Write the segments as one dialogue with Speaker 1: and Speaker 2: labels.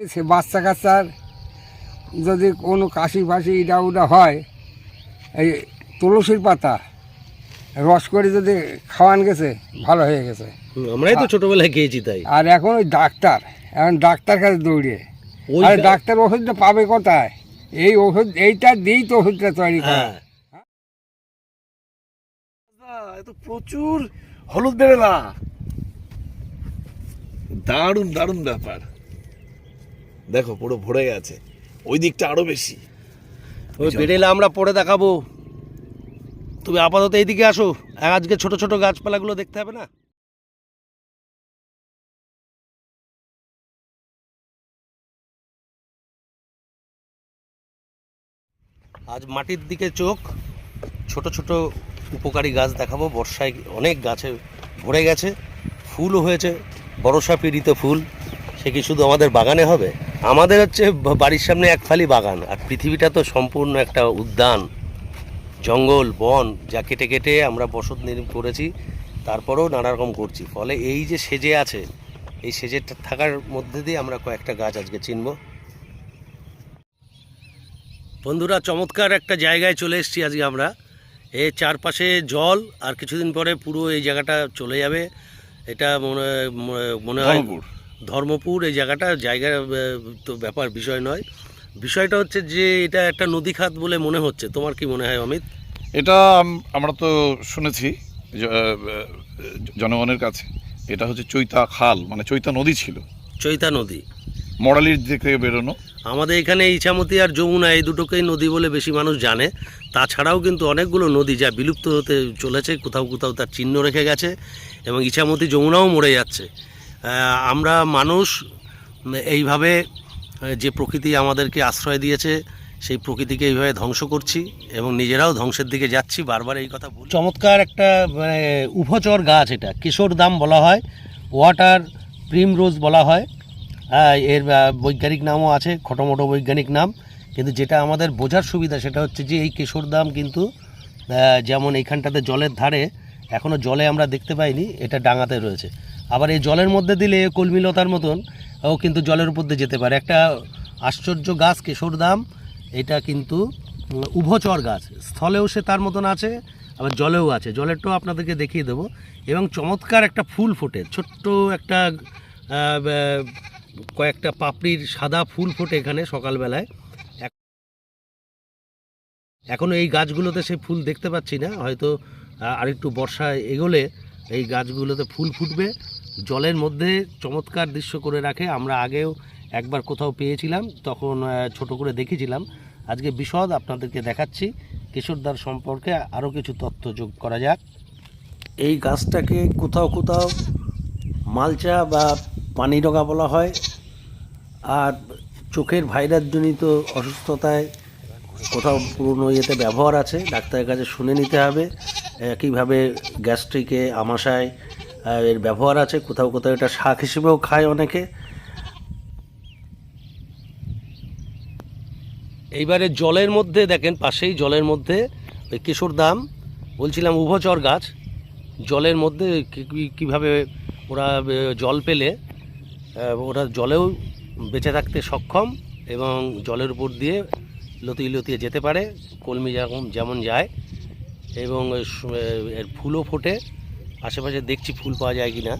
Speaker 1: সে বাচ্চা কাচ্চার যদি কোনো কাশি ফাশি ইটা উটা হয় এই তুলসীর পাতা রস করে যদি খাওয়ান গেছে ভালো হয়ে গেছে।
Speaker 2: আমরাই তো ছোটবেলায় খেয়েছি তাই।
Speaker 1: আর এখন ওই ডাক্তার এখন ডাক্তার কাছে দৌড়ে।
Speaker 2: ওই
Speaker 1: আর ডাক্তার ওষুধটা পাবে কোথায়? এই ওষুধ এইটা দিয়েই তো ওষুধটা তৈরি করে।
Speaker 2: হ্যাঁ।
Speaker 3: প্রচুর হলুদ বেরেলা দারুণ দারুণ ব্যাপার। দেখো পুরো ভরে গেছে। ওই দিকটা আরও বেশি।
Speaker 2: ওই বেড়েলে আমরা পরে দেখাবো। তুমি আপাতত এইদিকে আসো। আজকে ছোট ছোট গাছপালাগুলো দেখতে হবে না? আজ মাটির দিকে চোখ। ছোট ছোট উপকারী গাছ দেখাবো। বর্ষায় অনেক গাছে ভরে গেছে। ফুলও হয়েছে। বড়সা পীড়িত ফুল। সে কি শুধু আমাদের বাগানে হবে? আমাদের হচ্ছে বাড়ির সামনে এক ফালি বাগান, আর পৃথিবীটা তো সম্পূর্ণ একটা উদ্যান, জঙ্গল, বন, যা কেটে কেটে আমরা বসত নির্মাণ করেছি, তারপরেও নানা রকম করছি। ফলে এই যে সেজে আছে, এই সেজে থাকার মধ্যে দিয়ে আমরা কয়েকটা গাছ আজকে চিনব। বন্ধুরা, চমৎকার একটা জায়গায় চলে এসেছি আজকে আমরা। এর চারপাশে জল, আর কিছুদিন পরে পুরো এই জায়গাটা চলে যাবে। এটা মনে- মনে হয়
Speaker 3: ধর্মপুর।
Speaker 2: এই জায়গাটা জায়গা তো ব্যাপার বিষয় নয়। বিষয়টা হচ্ছে যে এটা একটা নদী খাত বলে মনে হচ্ছে। তোমার কি মনে হয় অমিত?
Speaker 3: এটা আমরা তো শুনেছি জনগণের কাছে। এটা হচ্ছে চৈতা খাল মানে চৈতা নদী ছিল।
Speaker 2: চৈতা নদী।
Speaker 3: মরালির দিক থেকে বেরোনো।
Speaker 2: আমাদের এখানে ইছামতি আর যমুনা এই দুটোকেই নদী বলে বেশি মানুষ জানে। তাছাড়াও কিন্তু অনেকগুলো নদী যা বিলুপ্ত হতে চলেছে কোথাও কোথাও তার চিহ্ন রেখে গেছে এবং ইছামতি যমুনাও মরে যাচ্ছে। আমরা মানুষ, এইভাবে যে প্রকৃতি আমাদেরকে আশ্রয় দিয়েছে, সেই প্রকৃতিকে এইভাবে ধ্বংস করছি এবং নিজেরাও ধ্বংসের দিকে যাচ্ছি। বারবার এই কথা বলি। চমৎকার একটা মানে উভচর গাছ এটা। কিশোর দাম বলা হয়, ওয়াটার প্রিম রোজ বলা হয়। হ্যাঁ এর বৈজ্ঞানিক নামও আছে, খটোমটো বৈজ্ঞানিক নাম। কিন্তু যেটা আমাদের বোঝার সুবিধা সেটা হচ্ছে যে, এই কেশর দাম কিন্তু যেমন এইখানটাতে জলের ধারে এখনও জলে আমরা দেখতে পাইনি, এটা ডাঙাতে রয়েছে। আবার এই জলের মধ্যে দিলে কলমিলতার মতন, ও কিন্তু জলের উপর দিয়ে যেতে পারে। একটা আশ্চর্য গাছ, কেশর দাম, এটা কিন্তু উভচর গাছ। স্থলেও সে তার মতন আছে, আবার জলেও আছে। জলেরটাও আপনাদেরকে দেখিয়ে দেবো। এবং চমৎকার একটা ফুল ফোটে। ছোট্ট একটা কয়েকটা পাপড়ির সাদা ফুল ফোটে এখানে সকালবেলায়। এক- এখনও এই গাছগুলোতে সে ফুল দেখতে পাচ্ছি না। হয়তো আরেকটু বর্ষা এগোলে এই গাছগুলোতে ফুল ফুটবে। জলের মধ্যে চমৎকার দৃশ্য করে রাখে। আমরা আগেও একবার কোথাও পেয়েছিলাম, তখন ছোট করে দেখেছিলাম। আজকে বিশদ আপনাদেরকে দেখাচ্ছি। কিশোরদার সম্পর্কে আরও কিছু তথ্য যোগ করা যাক। এই গাছটাকে কোথাও কোথাও মালচা বা পানি ডগা বলা হয়। আর চোখের ভাইরাসজনিত অসুস্থতায় কোথাও পুরনো ইয়েতে ব্যবহার আছে। ডাক্তারের কাছে শুনে নিতে হবে একইভাবে গ্যাস্ট্রিকে, আমাশায় এর ব্যবহার আছে, কোথাও কোথাও এটা শাক হিসেবেও খায় অনেকে। এইবারে জলের মধ্যে দেখেন, পাশেই জলের মধ্যে ওই কিশোর দাম, বলছিলাম উভচর গাছ, জলের মধ্যে কীভাবে ওরা জল পেলে ওরা জলেও বেঁচে থাকতে সক্ষম এবং জলের উপর দিয়ে লতিয়ে লতিয়ে যেতে পারে, কলমি যেরকম যেমন যায় এবং এর ফুলও ফোটে। আশেপাশে দেখছি ফুল পাওয়া যায় কি না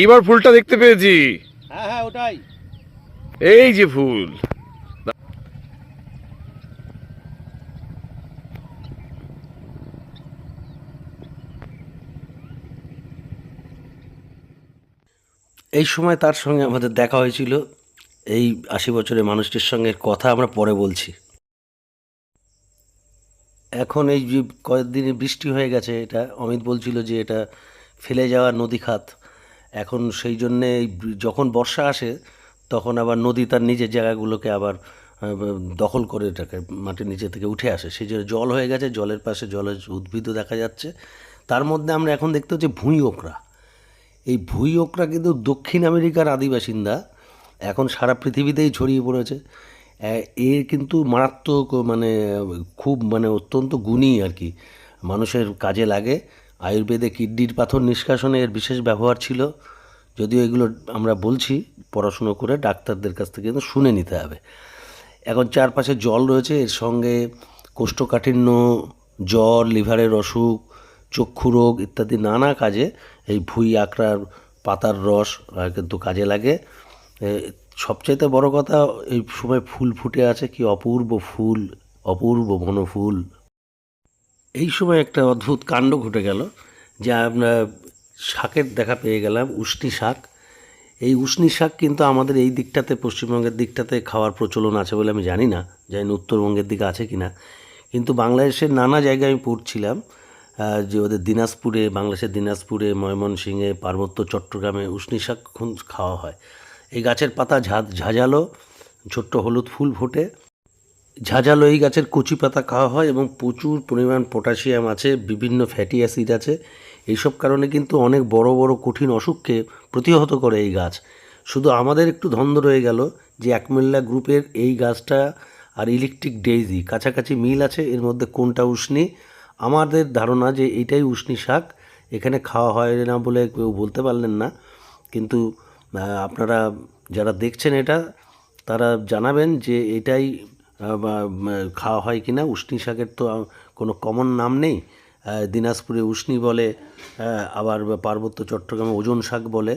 Speaker 3: এইবার ফুলটা দেখতে পেয়েছি।
Speaker 2: হ্যাঁ হ্যাঁ ওটাই।
Speaker 3: এই যে ফুল।
Speaker 2: এই সময় তার সঙ্গে আমাদের দেখা হয়েছিল এই আশি বছরের মানুষটির সঙ্গে কথা আমরা পরে বলছি। এখন এই যে কয়েকদিনে বৃষ্টি হয়ে গেছে, এটা অমিত বলছিল যে এটা ফেলে যাওয়া নদী খাত এখন সেই জন্যে যখন বর্ষা আসে, তখন আবার নদী তার নিজের জায়গাগুলোকে আবার দখল করে এটাকে মাটির নিচে থেকে উঠে আসে। সেই জন্য জল হয়ে গেছে, জলের পাশে জলের উদ্ভিদও দেখা যাচ্ছে। তার মধ্যে আমরা এখন দেখতে হচ্ছে ভুঁই ওকরা। এই ভুই ওকরা কিন্তু দক্ষিণ আমেরিকার আদিবাসিন্দা। এখন সারা পৃথিবীতেই ছড়িয়ে পড়েছে। এর কিন্তু মারাত্মক মানে খুব মানে অত্যন্ত গুণী আর কি। মানুষের কাজে লাগে। আয়ুর্বেদে কিডনির পাথর নিষ্কাশনে এর বিশেষ ব্যবহার ছিল। যদিও এগুলো আমরা বলছি, পড়াশুনো করে ডাক্তারদের কাছ থেকে কিন্তু শুনে নিতে হবে। এখন চারপাশে জল রয়েছে, এর সঙ্গে কোষ্ঠকাঠিন্য, জ্বর, লিভারের অসুখ, চক্ষু রোগ ইত্যাদি নানা কাজে এই ভুঁই আঁকড়ার পাতার রস কিন্তু কাজে লাগে। সবচাইতে বড় কথা এই সময় ফুল ফুটে আছে কি অপূর্ব ফুল, অপূর্ব বনফুল। এই সময় একটা অদ্ভুত কাণ্ড ঘটে গেল, যে আমরা শাকের দেখা পেয়ে গেলাম, উষ্ণি শাক। এই উষ্ণি শাক কিন্তু আমাদের এই দিকটাতে, পশ্চিমবঙ্গের দিকটাতে খাওয়ার প্রচলন আছে বলে আমি জানি না, জানি উত্তরবঙ্গের দিকে আছে কি না কিন্তু বাংলাদেশের নানা জায়গায় আমি পড়ছিলাম যে ওদের দিনাজপুরে, বাংলাদেশের দিনাজপুরে, ময়মনসিংহে, পার্বত্য চট্টগ্রামে উষ্ণি শাক খাওয়া হয়। এই গাছের পাতা ঝা ঝাঁঝালো, ছোট্ট হলুদ ফুল ফোটে। ঝাঁঝালো এই গাছের কচি পাতা খাওয়া হয় এবং প্রচুর পরিমাণ পটাশিয়াম আছে, বিভিন্ন ফ্যাটি অ্যাসিড আছে। এইসব কারণে কিন্তু অনেক বড় বড়, কঠিন অসুখকে প্রতিহত করে এই গাছ। শুধু আমাদের একটু ধন্দ রয়ে গেল যে একমিল্লা গ্রুপের এই গাছটা আর ইলেকট্রিক ডেইজি, কাছাকাছি মিল আছে, এর মধ্যে কোনটা উষ্ণি? আমাদের ধারণা যে এটাই উষ্ণি শাক। এখানে খাওয়া হয় না বলে কেউ বলতে পারলেন না। কিন্তু আপনারা যারা দেখছেন এটা, তারা জানাবেন যে এটাই খাওয়া হয় কি না উষ্ণি শাকের তো কোনো কমন নাম নেই। দিনাজপুরে উষ্ণি বলে আবার পার্বত্য চট্টগ্রামে ওজন শাক বলে,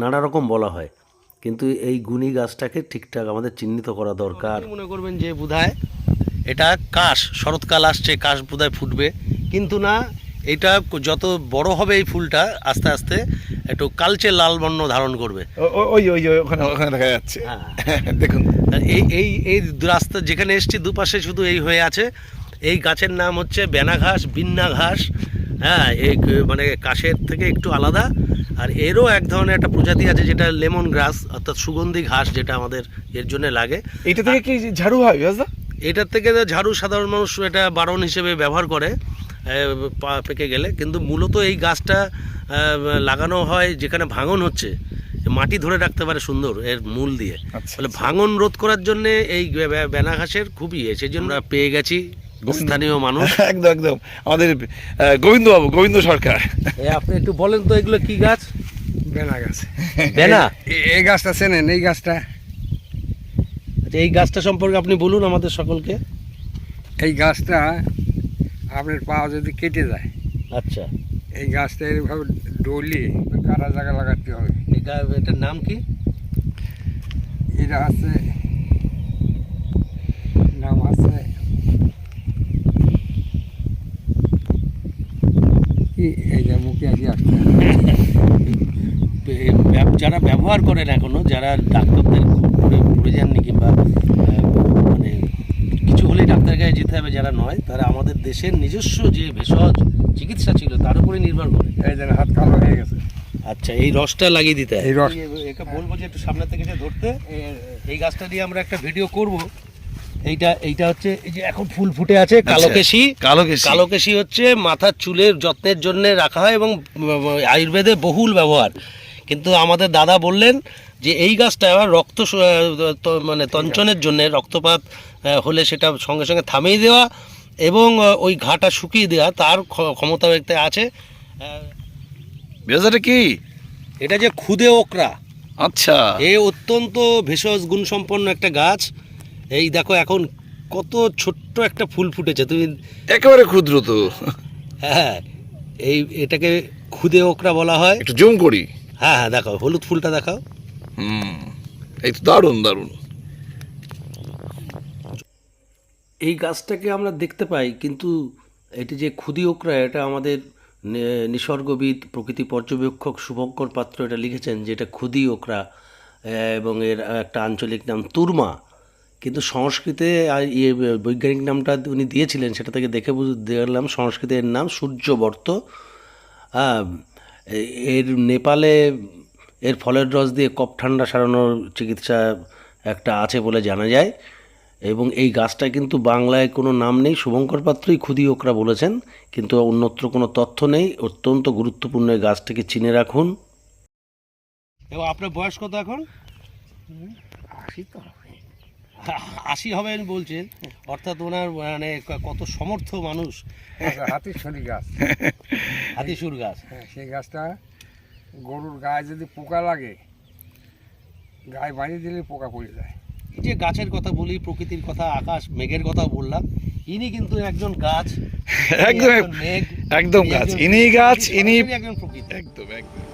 Speaker 2: নানা রকম বলা হয়। কিন্তু এই গুণী গাছটাকে ঠিকঠাক আমাদের চিহ্নিত করা দরকার। মনে করবেন যে বুধায় এটা কাশ, শরৎকাল আসছে, কাশ বোধহয় ফুটবে। কিন্তু না এটা যত বড় হবে এই ফুলটা আস্তে আস্তে একটু কালচে লাল বর্ণ ধারণ করবে।
Speaker 3: ওই ওই ওখানে ওখানে দেখা যাচ্ছে।
Speaker 2: হ্যাঁ।
Speaker 3: দেখুন।
Speaker 2: এই এই এই রাস্তা যেখানে এসছি দুপাশে শুধু এই হয়ে আছে। এই গাছের নাম হচ্ছে বেনা ঘাস বিন্না ঘাস হ্যাঁ এই মানে কাশের থেকে একটু আলাদা। আর এরও এক ধরনের একটা প্রজাতি আছে যেটা লেমন গ্রাস অর্থাৎ সুগন্ধি ঘাস যেটা আমাদের এর জন্য লাগে।
Speaker 3: এটা থেকে কি ঝাড়ু হয় দাদা
Speaker 2: এটার থেকে ঝাড়ু সাধারণ মানুষ এটা বারণ হিসেবে ব্যবহার করে। পেকে গেলে। কিন্তু মূলত এই গাছটা লাগানো হয় যেখানে ভাঙন হচ্ছে। মাটি ধরে রাখতে পারে সুন্দর এর মূল দিয়ে। তাহলে ভাঙন রোধ করার জন্য এই বে- বে- বেনা ঘাসের খুবই ইয়ে সেই জন্য পেয়ে গেছি স্থানীয় মানুষ।
Speaker 3: একদম একদম। আমাদের গোবিন্দ বাবু গোবিন্দ সরকার।
Speaker 2: এ, আপনি একটু বলেন তো এগুলো কি গাছ?
Speaker 1: বেনা গাছ।
Speaker 2: বেনা?
Speaker 1: এই- এই গাছটা চেনেন এই গাছটা?
Speaker 2: আচ্ছা এই গাছটা সম্পর্কে আপনি বলুন আমাদের সকলকে।
Speaker 1: এই গাছটা আপনার পা যদি কেটে যায়
Speaker 2: আচ্ছা।
Speaker 1: এই গাছটা এইভাবে ডলিয়ে কাটা জায়গা লাগাতে হবে।
Speaker 2: গা- এটার নাম কি?
Speaker 1: এটা আছে নাম আছে কি? এই যে মুখে
Speaker 2: ব্যব- যারা ব্যবহার করেন এখনও যারা ডাক্তারদের পড়ে পড়ে যাননি কিংবা কাছে যেতে হবে যারা নয় তারা আমাদের দেশের নিজস্ব যে ভেষজ চিকিৎসা ছিল তার উপরে নির্ভর করে।
Speaker 1: এই যেন হাত কালো হয়ে গেছে।
Speaker 2: আচ্ছা এই রসটা লাগিয়ে দিতে হয়।
Speaker 1: এই রস-
Speaker 2: একে বলব যে একটু সামনে থেকে এসে ধরতে। এই গাছটা দিয়ে আমরা একটা ভিডিও করব। এইটা এইটা হচ্ছে এই যে এখন ফুল ফুটে আছে কালোকেশি
Speaker 3: কালোকেশি।
Speaker 2: কালোকেশি হচ্ছে মাথার চুলের যত্নের জন্য রাখা হয় এবং আয়ুর্বেদে বহুল ব্যবহার। কিন্তু আমাদের দাদা বললেন যে এই গাছটা আবার রক্ত মানে তঞ্চনের জন্য রক্তপাত হলে সেটা সঙ্গে সঙ্গে থামিয়ে দেওয়া এবং ওই ঘাটা শুকিয়ে দেওয়া তার ক্ষ- ক্ষমতা একটা আছে। আহ,
Speaker 3: কি?
Speaker 2: এটা যে খুদে ওকরা।
Speaker 3: আচ্ছা।
Speaker 2: এ অত্যন্ত ভেষজ গুণসম্পন্ন একটা গাছ। এই দেখো এখন কত ছোট্ট একটা ফুল ফুটেছে। তুমি
Speaker 3: একেবারে ক্ষুদ্র তো।
Speaker 2: হ্যাঁ এই এটাকে খুদে ওকরা বলা হয়।
Speaker 3: একটু জুম করি।
Speaker 2: হ্যাঁ হ্যাঁ দেখাও হলুদ ফুলটা দেখাও।
Speaker 3: হুম এই তো দারুণ দারুণ।
Speaker 2: এই গাছটাকে আমরা দেখতে পাই কিন্তু এটি যে ক্ষুদি ওকরা এটা আমাদের নিসর্গবিদ প্রকৃতি পর্যবেক্ষক শুভঙ্কর পাত্র এটা লিখেছেন যে এটা ক্ষুদি ওকরা এবং এর একটা আঞ্চলিক নাম তুরমা। কিন্তু সংস্কৃতে আর ইয়ে বৈজ্ঞানিক নামটা উনি দিয়েছিলেন সেটা থেকে দেখে বুঝ- দেখলাম সংস্কৃতে এর নাম সূর্যবর্ত। হ্যাঁ, এর নেপালে এর ফলের রস দিয়ে কফ ঠান্ডা সারানোর চিকিৎসা একটা আছে বলে জানা যায়। এবং এই গাছটা কিন্তু বাংলায় কোনো নাম নেই। শুভঙ্কর পাত্রই খুদি ওকরা বলেছেন কিন্তু অন্যত্র কোনো তথ্য নেই। অত্যন্ত গুরুত্বপূর্ণ এই গাছটাকে চিনে রাখুন। এবং আপনার বয়স কত এখন?
Speaker 1: আসি তো।
Speaker 2: আশি হবেন বলছেন। অর্থাৎ ওনার মানে কত সমর্থ মানুষ।
Speaker 1: হাতির গাছ।
Speaker 2: হাতিসুর গাছ।
Speaker 1: হ্যাঁ সেই গাছটা গরুর গায়ে যদি পোকা লাগে গায়ে বাড়ি দিলে পোকা পড়ে যায়।
Speaker 2: এই যে গাছের কথা বলি প্রকৃতির কথা আকাশ মেঘের কথা বললাম ইনি কিন্তু একজন গাছ
Speaker 3: একদম একদম গাছ। ইনি গাছ ইনি
Speaker 2: একজন প্রকৃতি।
Speaker 3: একদম একদম।